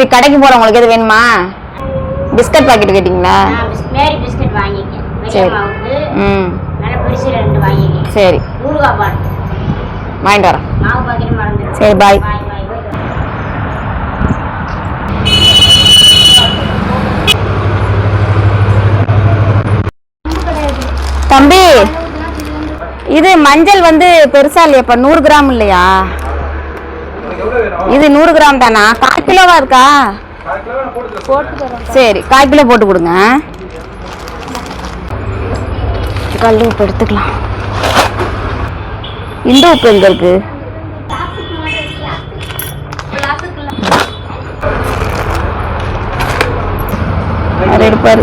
இப்படி கடைக்கு போறவங்களுக்கு எது வேணுமா? பிஸ்கட் பாக்கெட் கேட்டிங்களா? மேரி பிஸ்கட் வாங்கிக்கேன் சரி. ம். சரி. வாங்கிட்டு வரேன். சரி. பாய். தம்பி இது மஞ்சள் வந்து பெருசா இல்லையாப்பா நூறு கிராம் இல்லையா? இது நூறு கிராம் தானா? கால் கிலோவா இருக்கா? சரி கால் கிலோ போட்டு கொடுங்க. கல் உப்பு எடுத்துக்கலாம். இந்த உப்பு எங்க இருக்கு? அவர் எடுப்பாரு.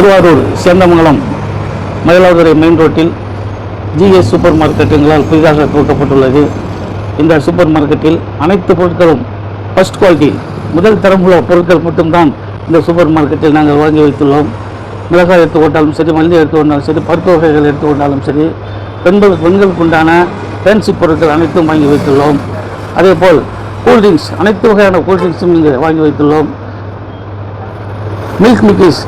திருவாரூர் சேந்தமங்கலம் மயிலாடுதுறை மெயின் ரோட்டில் ஜிஎஸ் சூப்பர் மார்க்கெட்டுங்களால் புதிதாக துவக்கப்பட்டுள்ளது. இந்த சூப்பர் மார்க்கெட்டில் அனைத்து பொருட்களும் ஃபஸ்ட் குவாலிட்டி முதல் தரமுள்ள பொருட்கள் மட்டும்தான் இந்த சூப்பர் மார்க்கெட்டில் நாங்கள் வாங்கி வைத்துள்ளோம். மிளகாய் எடுத்து கொண்டாலும் சரி மல்லி எடுத்து கொண்டாலும் சரி பருப்பு வகைகள் எடுத்து கொண்டாலும் சரி பெண்கள் பெண்களுக்கு உண்டான ஃபேன்சி பொருட்கள் அனைத்தும் வாங்கி வைத்துள்ளோம். அதேபோல் கூல்ட்ரிங்க்ஸ் அனைத்து வகையான கூல்ட்ரிங்க்ஸும் இங்கே வாங்கி வைத்துள்ளோம். மில்க் மிக்கீஸ்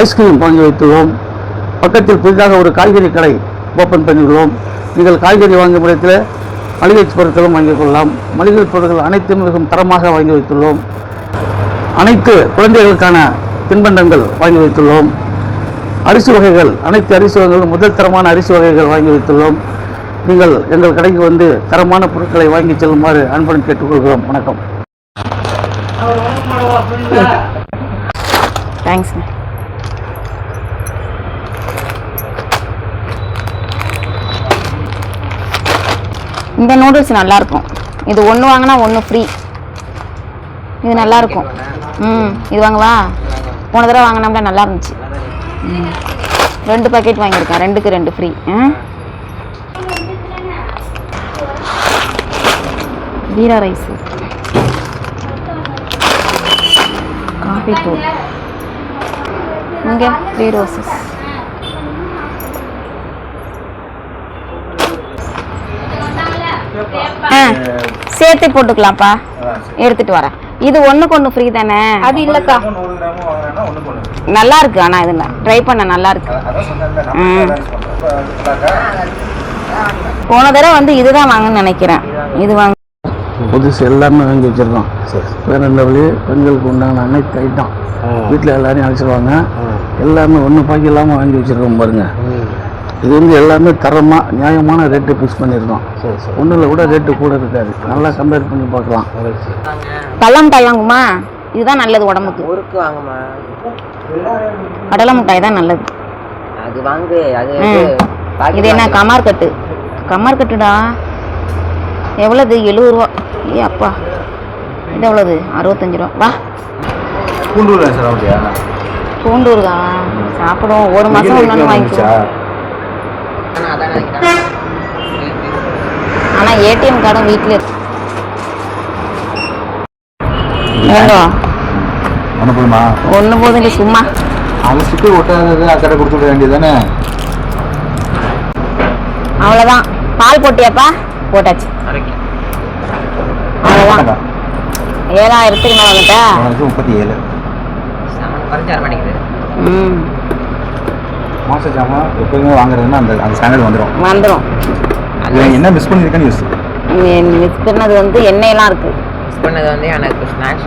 ஐஸ்கிரீம் வாங்கி வைத்துள்ளோம். பக்கத்தில் புதிதாக ஒரு காய்கறி கடை ஓப்பன் பண்ணியுள்ளோம். நீங்கள் காய்கறி வாங்கும் இடத்தில் மளிகை பொருட்களும் வாங்கிக் கொள்ளலாம் மளிகை பொருட்கள் அனைத்தும் மிகவும் தரமாக வாங்கி வைத்துள்ளோம். அனைத்து குழந்தைகளுக்கான தின்பண்டங்கள் வாங்கி வைத்துள்ளோம். அரிசி வகைகள் அனைத்து அரிசி வகைகளும் முதல் தரமான அரிசி வகைகள் வாங்கி வைத்துள்ளோம். நீங்கள் எங்கள் கடைக்கு வந்து தரமான பொருட்களை வாங்கி செல்லுமாறு அன்புடன் கேட்டுக்கொள்கிறோம். வணக்கம். தேங்க்ஸ் இந்த நூடுல்ஸ் நல்லா இருக்கும் இது ஒன்று வாங்கினா ஒன்று ஃப்ரீ இது நல்லா இருக்கும் ம் இது வாங்கவா? போன தடவை வாங்கினோம்ல நல்லா இருந்துச்சு. ம். ரெண்டு பாக்கெட் வாங்கியிருக்கேன். ரெண்டுக்கு ரெண்டு ஃப்ரீ ஜீரா ரைஸ் காஃபி தூள். இங்கே த்ரீ ரோசஸ் ஆ சேர்த்து போட்டுக்கலாம்ப்பா. எடுத்துட்டு வரேன். இது ஒண்ணுக்கு ஒன்று ஃப்ரீ தானே? அது இல்லக்கா. நல்லா இருக்கு. ஆனா இதுல ட்ரை பண்ண நல்லா இருக்கு. ம். போன தடவை வந்து இதுதான் வாங்கன்னு நினைக்கிறேன். இது வாங்க புதுசு எல்லாமே வாங்கி வச்சிருக்கோம். வேற இந்த வழி பெண்களுக்கு உண்டான அனைத்து ஐட்டம் வீட்டில் எல்லாரையும் அழைச்சிருவாங்க. எல்லாமே ஒன்று பாக்கி இல்லாமல் வாங்கி வச்சிருக்கோம் பாருங்க. இது வந்து எல்லாமே தரமாக நியாயமான ரேட்டு ஃபிக்ஸ் பண்ணியிருக்கோம். ஒன்றில் கூட ரேட்டு கூட இருக்காது. நல்லா கம்பேர் பண்ணி பார்க்கலாம். மிட்டாய் வாங்குமா இதுதான் நல்லது உடம்புக்கு. முறுக்கு வாங்குமா கடலை மிட்டாய் தான் நல்லது. அது வாங்கு அது ம். இது என்ன. கமார் கட்டு? கமார் கட்டுடா. எவ்வளவு? எழுபது ரூபா. ஏ அப்பா. இது எவ்வளவு? அறுபத்தஞ்சு ரூபா. வா. பூண்டூர் பூண்டூர் தான் சாப்பிடுவோம். ஒரு மாசம் ஒன்று ஆனா அதான் நினைக்கிறேன். ஆனா ஏடிஎம் கார்டும் வீட்டில் ஒன்று போதுங்க சும்மா. அது ஸ்டிக்கர் ஒட்டாதது அக்கடை கொடுத்து விட வேண்டியதானே அவ்வளோதான் பால் போட்டியாப்பா? போட்டாச்சு. அவ்வளோதான் ஏழாயிரத்துக்கு மேலே வந்துட்டா? முப்பத்தி ஏழு. ம். மாச ஜாமான் எப்போதுமே வாங்குறதுன்னா அந்த அந்த ஸ்டாண்டர்ட் வந்துடும் வந்துடும் இவன் என்ன மிஸ் பண்ணியிருக்கேன்னு யோசி மிஸ் பண்ணது வந்து எண்ணெயெல்லாம் இருக்கு. மிஸ் பண்ணது வந்து எனக்கு ஸ்நாக்ஸ்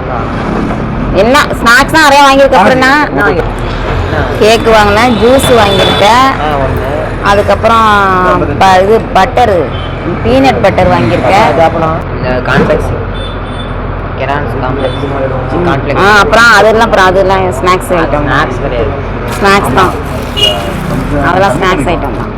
என்ன? ஸ்நாக்ஸ் தான் நிறைய வாங்கியிருக்க அப்புறம்னா கேக் வாங்கினேன் ஜூஸ் வாங்கியிருக்கேன். அதுக்கப்புறம் இது பட்டரு பீனட் பட்டர் வாங்கியிருக்கேன். அப்புறம் இந்த கான்ஃப்ளெக்ஸ் கெரான்ஸ் காம்ப்ளெக்ஸ் ஆ கான்ஃப்ளெக்ஸ் அப்புறம் அதெல்லாம் அப்புறம் அதெல்லாம் ஸ்நாக்ஸ் ஐட்டம். ஸ்நாக்ஸ் கிடையாது. ஸ்நாக்ஸ் தான். அதெல்லாம் ஸ்நாக்ஸ் ஐட்டம் தான்